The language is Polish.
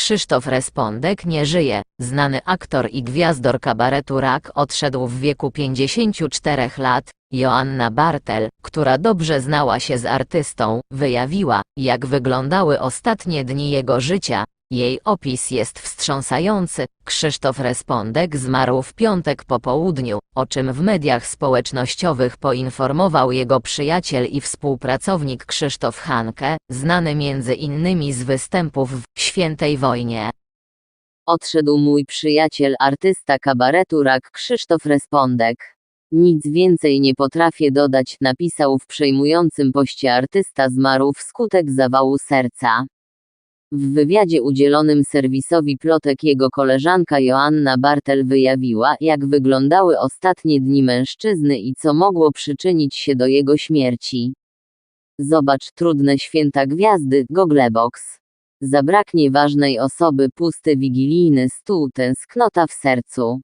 Krzysztof Respondek nie żyje. Znany aktor i gwiazdor kabaretu Rak odszedł w wieku 54 lat. Joanna Bartel, która dobrze znała się z artystą, wyjawiła, jak wyglądały ostatnie dni jego życia. Jej opis jest wstrząsający. Krzysztof Respondek zmarł w piątek po południu, o czym w mediach społecznościowych poinformował jego przyjaciel i współpracownik Krzysztof Hanke, znany między innymi z występów w Świętej Wojnie. Odszedł mój przyjaciel artysta kabaretu Rak Krzysztof Respondek. Nic więcej nie potrafię dodać, napisał w przejmującym poście artysta zmarł wskutek zawału serca. W wywiadzie udzielonym serwisowi Plotek jego koleżanka Joanna Bartel wyjawiła, jak wyglądały ostatnie dni mężczyzny i co mogło przyczynić się do jego śmierci. Zobacz trudne święta gwiazdy, Goglebox. Zabraknie ważnej osoby, pusty wigilijny stół, tęsknota w sercu.